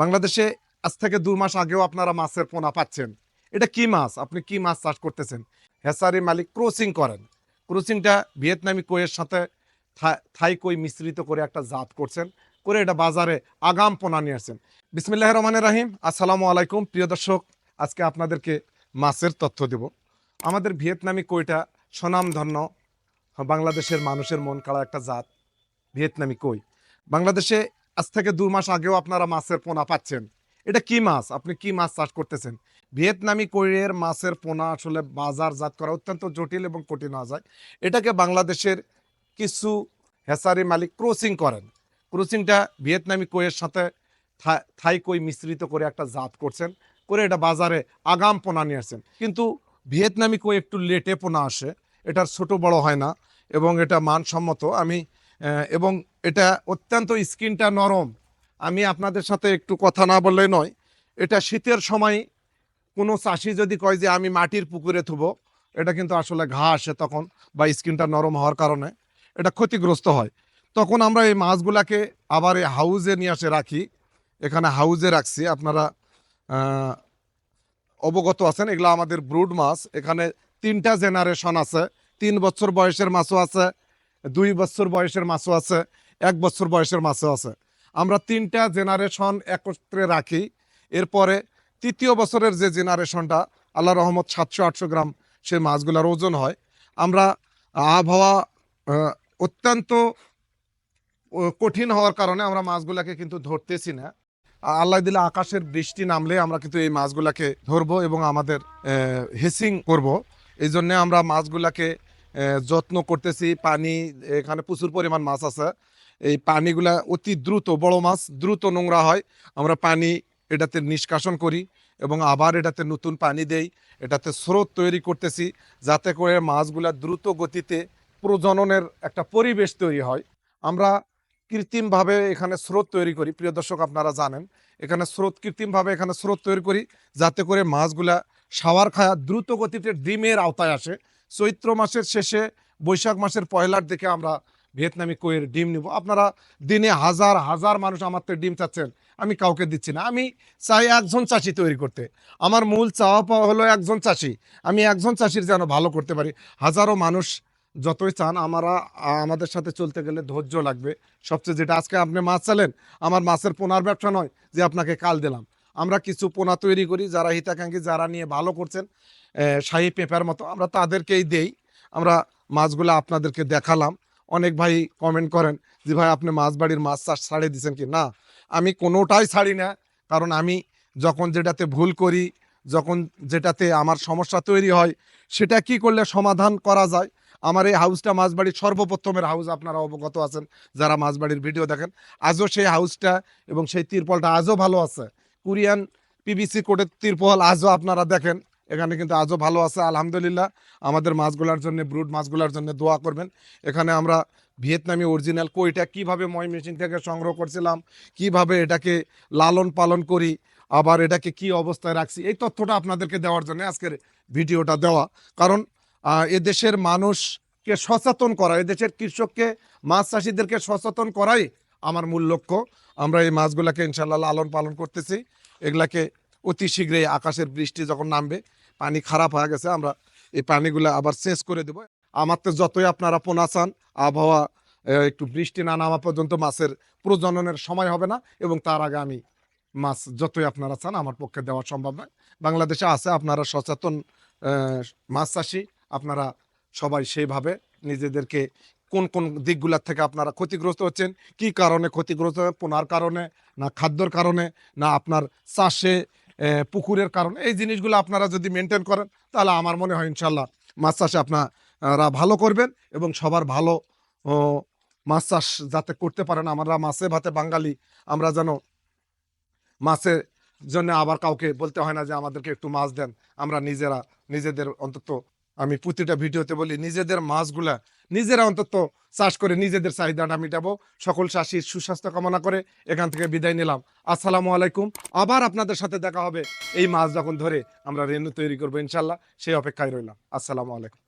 বাংলাদেশে আজ থেকে দু মাস আগেও আপনারা মাছের পোনা পাচ্ছেন। এটা কি মাছ? আপনি কি মাছ চাষ করতেছেন? হেসারি মালিক ক্রসিং করেন। ক্রসিংটা ভিয়েতনামি কইয়ের সাথে থাই কই মিশ্রিত করে একটা জাত করছেন, করে এটা বাজারে আগাম পোনা নিয়ে আসছেন। বিসমিল্লাহ রহমানের রাহিম। আসসালামু আলাইকুম। প্রিয় দর্শক, আজকে আপনাদেরকে মাছের তথ্য দেব। আমাদের ভিয়েতনামি কইটা স্বনামধন্য বাংলাদেশের মানুষের মন কাড়া একটা জাত, ভিয়েতনামি কই। বাংলাদেশে আজ থেকে দু মাস আগেও আপনারা মাছের পোনা পাচ্ছেন। এটা কি মাছ? আপনি কি মাছ চাষ করতেছেন? ভিয়েতনামি কৈরের মাছের পোনা আসলে বাজারজাত করা অত্যন্ত জটিল এবং কঠিন হওয়া যায়। এটাকে বাংলাদেশের কিছু হেসারি মালিক ক্রসিং করেন। ক্রসিংটা ভিয়েতনামি কইয়ের সাথে থাই কই মিশ্রিত করে একটা জাত করছেন, করে এটা বাজারে আগাম পোনা নিয়ে আসছেন। কিন্তু ভিয়েতনামি কই একটু লেটে পোনা আসে, এটার ছোট বড় হয় না এবং এটা মানসম্মত। আমি এবং এটা অত্যন্ত স্কিনটা নরম। আমি আপনাদের সাথে একটু কথা না বললে নয়, এটা শীতের সময় কোনো চাষি যদি কয় যে আমি মাটির পুকুরে থুব, এটা কিন্তু আসলে ঘা আসে তখন বা স্কিনটা নরম হওয়ার কারণে, এটা ক্ষতিগ্রস্ত হয়। তখন আমরা এই মাছগুলাকে আবার এই হাউজে নিয়ে আসে রাখি। এখানে হাউজে রাখছি, আপনারা অবগত আছেন, এগুলো আমাদের ব্রুড মাছ। এখানে তিনটা জেনারেশন আছে, তিন বছর বয়সের মাছও আছে, দুই বছর বয়সের মাছও আছে। এক বছর বয়সের মাছও আছে। আমরা তিনটা জেনারেশন একত্রে রাখি। এরপরে তৃতীয় বছরের যে জেনারেশনটা আল্লাহ রহমত সাতশো আটশো গ্রাম সে মাছগুলোর ওজন হয়। আমরা আবহাওয়া অত্যন্ত কঠিন হওয়ার কারণে আমরা মাছগুলাকে কিন্তু ধরতেছি না। আল্লাহ দিলে আকাশের বৃষ্টি নামলে আমরা কিন্তু এই মাছগুলাকে ধরবো এবং আমাদের হেসিং করব। এই জন্যে আমরা মাছগুলাকে যত্ন করতেছি। পানি, এখানে প্রচুর পরিমাণ মাছ আছে। এই পানিগুলা অতি দ্রুত, বড় মাছ দ্রুত নোংরা হয়। আমরা পানি এটাতে নিষ্কাশন করি এবং আবার এটাতে নতুন পানি দেই। এটাতে স্রোত তৈরি করতেছি যাতে করে মাছগুলা দ্রুত গতিতে প্রজননের একটা পরিবেশ তৈরি হয়। আমরা কৃত্রিমভাবে এখানে স্রোত তৈরি করি, প্রিয় দর্শক আপনারা জানেন। এখানে স্রোত, কৃত্রিমভাবে এখানে স্রোত তৈরি করি যাতে করে মাছগুলা সাওয়ার খায়া দ্রুত গতিতে ডিমের আওতায় আসে। চৈত্র মাসের শেষে, বৈশাখ মাসের পয়লার দিকে আমরা ভিয়েতনামি কইয়ের ডিম নিব। আপনারা দিনে হাজার হাজার মানুষ আমার তো ডিম চাচ্ছেন, আমি কাউকে দিচ্ছি না। আমি চাই একজন চাষি তৈরি করতে। আমার মূল চাওয়া পাওয়া হলো একজন চাষি। আমি একজন চাষির যেন ভালো করতে পারি। হাজারো মানুষ যতই চান, আমরা, আমাদের সাথে চলতে গেলে ধৈর্য লাগবে। সবচেয়ে যেটা আজকে আপনি মাছ চালেন, আমার মাছের পোনার ব্যবসা নয় যে আপনাকে কাল দিলাম। আমরা কিছু পোনা তৈরি করি, যারা হিতাকাঙ্ক্ষী, যারা নিয়ে ভালো করছেন শাহী পেঁপার মতো, আমরা তাদেরকেই দেই। আমরা মাছগুলো আপনাদেরকে দেখালাম। অনেক ভাই কমেন্ট করেন যে, ভাই, আপনি মাছ বাড়ির মাছ চাষ ছাড়িয়ে দিয়েছেন কি? না, আমি কোনোটাই ছাড়ি না। কারণ আমি যখন যেটাতে ভুল করি, যখন যেটাতে আমার সমস্যা তৈরি হয়, সেটা কি করলে সমাধান করা যায়? আমার এই হাউসটা মাছবাড়ির সর্বপ্রথমের হাউস আপনারা অবগত আছেন, যারা মাছবাড়ির ভিডিও দেখেন। আজও সেই হাউসটা এবং সেই তিরপলটা আজও ভালো আছে। কোরিয়ান পিবিসি কোডের তিরপল আজও আপনারা দেখেন। এখানে কিন্তু আজও ভালো আছে, আলহামদুলিল্লাহ। আমাদের মাছগুলার জন্য ব্রুড মাছগুলার জন্য দোয়া করবেন। এখানে আমরা ভিয়েতনামি অরিজিনাল কইটা কীভাবে ময় মেশিন থেকে সংগ্রহ করছিলাম, কীভাবে এটাকে লালন পালন করি, আবার এটাকে কি অবস্থায় রাখছি, এই তথ্যটা আপনাদেরকে দেওয়ার জন্য আজকের ভিডিওটা দেওয়া। কারণ এদেশের মানুষকে সচেতন করা, এদেশের কৃষককে, মাছ চাষিদেরকে সচেতন করাই আমার মূল লক্ষ্য। আমরা এই মাছগুলাকে ইনশাল্লাহ লালন পালন করতেছি। এগুলাকে অতি শীঘ্রই আকাশের বৃষ্টি যখন নামবে পানি খারাপ হয়ে গেছে, আমরা এই পানিগুলো আবার চেঞ্জ করে দেবো। আমার তো যতই আপনারা পোনা চান, আবহাওয়া একটু বৃষ্টি না নামা পর্যন্ত মাছের প্রজননের সময় হবে না এবং তার আগে আমি মাছ যতই আপনারা চান আমার পক্ষে দেওয়া সম্ভব নয়। বাংলাদেশে আছে, আপনারা সচেতন মাছ চাষি, আপনারা সবাই সেইভাবে নিজেদেরকে কোন কোন দিকগুলোর থেকে আপনারা ক্ষতিগ্রস্ত হচ্ছেন, কি কারণে ক্ষতিগ্রস্ত পোনার কারণে না খাদ্যর কারণে, না আপনার চাষে পুকুরের কারণে। এই জিনিসগুলো আপনারা যদি মেনটেন করেন, তাহলে আমার মনে হয় ইনশাল্লাহ মাছ চাষে আপনারা ভালো করবেন এবং সবার ভালো মাছ চাষ যাতে করতে পারেন। আমরা মাছে ভাতে বাঙালি, আমরা যেন মাছের জন্য আবার কাউকে বলতে হয় না যে আমাদেরকে একটু মাছ দেন। আমরা নিজেরা, নিজেদের অন্তত আমি প্রতিটা ভিডিওতে বলি, নিজেদের মাছগুলা নিজেরা অন্তত চাষ করে নিজেদের চাহিদাটা মিটাবো। সকল চাষির সুস্বাস্থ্য কামনা করে এখান থেকে বিদায় নিলাম। আসসালামু আলাইকুম। আবার আপনাদের সাথে দেখা হবে এই মাছ যখন ধরে আমরা রেনু তৈরি করব ইনশাল্লাহ। সেই অপেক্ষায় রইলাম। আসসালামু আলাইকুম।